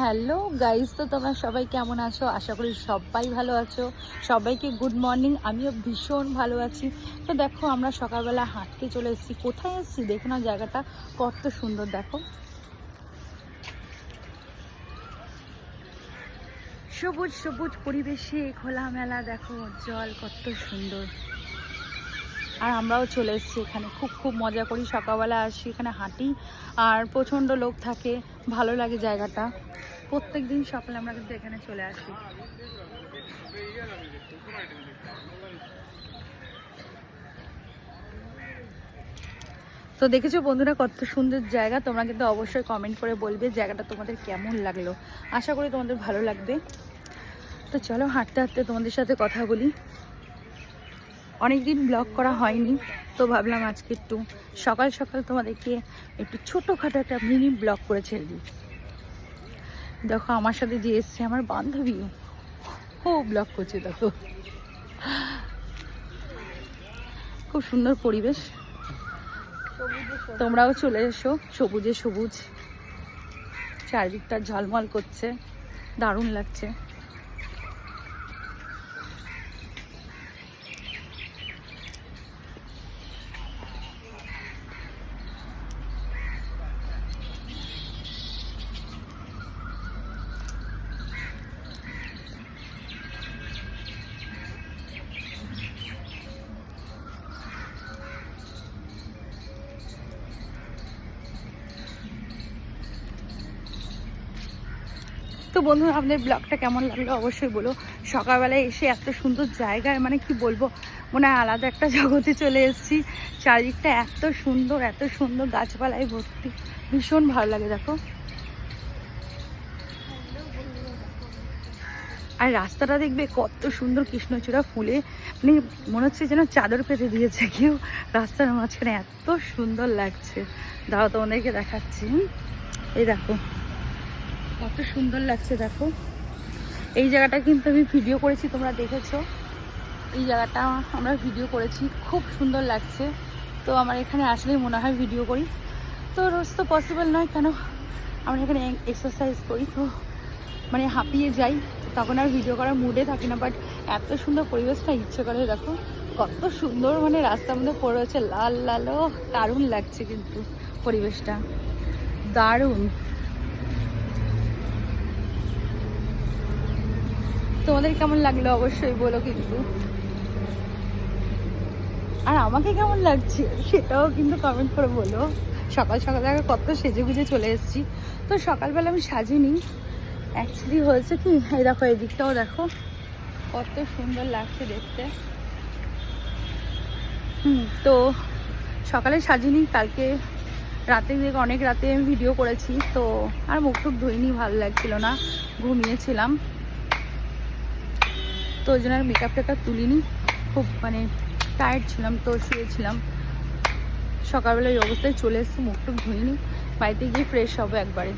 Hello guys তো তোমরা সবাই কেমন আছো? আশা করি সবাই ভালো আছো। সবাইকে গুড মর্নিং, আমিও ভীষণ ভালো আছি। তো দেখো, আমরা সকালবেলা হাঁটতে চলে এসেছি। কোথায় এসেছি? দেখো না, জায়গাটা কত সুন্দর, দেখো। সবুজ সবুজ পরিবেশে খোলামেলা, দেখো, জল কত সুন্দর। আর আমরাও চলে এসেছি এখানে। খুব খুব মজা করি। সকালবেলা আসি এখানে হাঁটি। আর প্রচণ্ড লোক থাকে। ভালো লাগে জায়গাটা। প্রত্যেক দিন সকালে আমরা কিন্তু এখানে চলে আসি। তো দেখেছ বন্ধুরা, কত সুন্দর জায়গা। তোমরা কিন্তু অবশ্যই কমেন্ট করে বলবে জায়গাটা তোমাদের কেমন লাগল। আশা করি তোমাদের ভালো লাগবে। তো চলো হাঁটতে হাঁটতে তোমাদের সাথে কথা বলি। অনেকদিন ব্লগ করা হয়নি, তো ভাবলাম আজকে একটু সকাল সকাল তোমাদেরকে একটু ছোটোখাটো একটা মিনি ব্লগ করে ছেড়ে দিই। দেখো আমার সাথে যে এসছে আমার বান্ধবী, ও ব্লগ করছে, দেখো। খুব সুন্দর পরিবেশ। তোমরাও চলে এসো, সবুজে সবুজ। চারিদিকটা ঝলমল করছে, দারুণ লাগছে। তো বন্ধু আপনাদের ব্লগটা কেমন লাগল অবশ্যই বলো। সকালবেলায় এসে এত সুন্দর জায়গায় মানে কি বলব, মনে হয় আলাদা একটা জগতে চলে এসেছি। চারিদিকটা এত সুন্দর এত সুন্দর গাছপালায় ভর্তি। ভীষণ ভালো লাগে, দেখো। আর রাস্তাটা দেখবে কত সুন্দর কৃষ্ণচূড়া ফুলে। মানে মনে হচ্ছে যেন চাদর পেতে দিয়েছে কেউ। রাস্তার মাঝখানে এত সুন্দর লাগছে। দাঁড়াও, তোমাদেরকে দেখাচ্ছি। হুম। এই দেখো। কত সুন্দর লাগছে, দেখো। এই জায়গাটা কিন্তু আমি ভিডিও করেছি, তোমরা দেখেছ। এই জায়গাটা আমরা ভিডিও করেছি, খুব সুন্দর লাগছে। তো আমার এখানে আসলেই মনে হয় ভিডিও করি। তো রোজ তো পসিবল নয় কেন? আমরা এখানে এক্সারসাইজ করি, তো মানে হাঁপিয়ে যাই, তখন আর ভিডিও করার মুডে থাকি না। বাট এত সুন্দর পরিবেশটা, ইচ্ছে করে দেখো, কত সুন্দর মানে রাস্তার মধ্যে পড়ে রয়েছে। লাল লালও দারুণ লাগছে কিন্তু পরিবেশটা। দারুণ। তোমাদের কেমন লাগল? অবশ্যই বলো কিন্তু। আর আমাকে কেমন লাগছে? সেটাও কিন্তু কমেন্ট করে বলো। সকাল সকাল আগে কত সেজে গুজে চলে এসেছি। তো সকালবেলা আমি সাজিনি। অ্যাকচুয়ালি হয়েছে কি? এই দেখো এদিকটাও দেখো। কত সুন্দর লাগছে দেখতে। হুম, তো সকালে সাজিনি, কালকে রাতে থেকে অনেক রাতে আমি ভিডিও করেছি। তো আর মুখ টুক ধুইনি, ভালো লাগছিল না। ঘুমিয়েছিলাম। তো ওই জন্য আর মেকআপ টেকআপ তুলিনি। খুব মানে টায়ার্ড ছিলাম, তো শুয়েছিলাম। সকালবেলা ওই অবস্থায় চলে এসেছি, মুখ টুক ধুইনি। বাড়িতে গিয়ে ফ্রেশ হব একবারে।